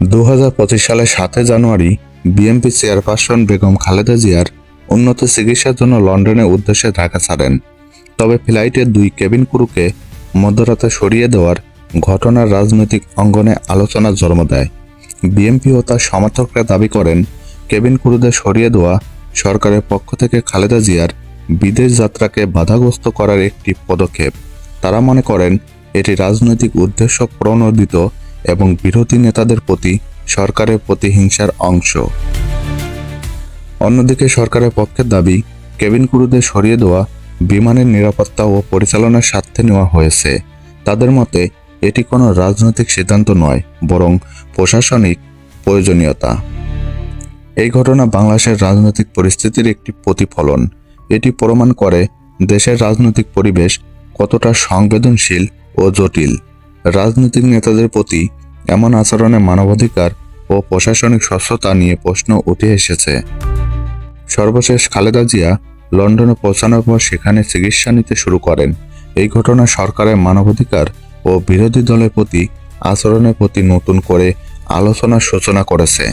দু হাজার পঁচিশ সালের সাতই জানুয়ারি বিএনপি চেয়ারপারসন বেগম খালেদা জিয়ার উন্নত চিকিৎসার জন্য লন্ডনের উদ্দেশ্যে ঢাকা ছাড়েন। তবে ফ্লাইটের দুই কেবিন ক্রুকে মধ্যরাতে সরিয়ে দেওয়ার ঘটনার রাজনৈতিক অঙ্গনে আলোচনার জন্ম দেয়। বিএনপি ও তার সমর্থকরা দাবি করেন, কেবিন ক্রুদের সরিয়ে দেওয়া সরকারের পক্ষ থেকে খালেদা জিয়ার বিদেশ যাত্রাকে বাধাগ্রস্ত করার একটি পদক্ষেপ। তারা মনে করেন, এটি রাজনৈতিক উদ্দেশ্য প্রণোদিত এবং বিরোধী নেতাদের প্রতি সরকারের প্রতিহিংসার অংশ। অন্যদিকে সরকারের পক্ষের দাবি, কেবিন ক্রুদের সরিয়ে দেওয়া, বিমানের নিরাপত্তা ও পরিচালনার স্বার্থে নেওয়া হয়েছে। তাদের মতে, এটি কোনো রাজনৈতিক সিদ্ধান্ত নয়, বরং প্রশাসনিক প্রয়োজনীয়তা। এই ঘটনা বাংলাদেশের রাজনৈতিক পরিস্থিতির একটি প্রতিফলন। এটি প্রমাণ করে দেশের রাজনৈতিক পরিবেশ কতটা সংবেদনশীল ও জটিল। রাজনৈতিক নেতাদের প্রতি এমন আচরণে মানবাধিকার ও প্রশাসনিক স্বচ্ছতা নিয়ে প্রশ্ন উঠে এসেছে। সর্বশেষ খালেদা জিয়া লন্ডনে পৌঁছানোর পর সেখানে চিকিৎসা নিতে শুরু করেন। এই ঘটনা সরকারের মানবাধিকার ও বিরোধী দলের প্রতি আচরণের প্রতি নতুন করে আলোচনার সূচনা করেছে।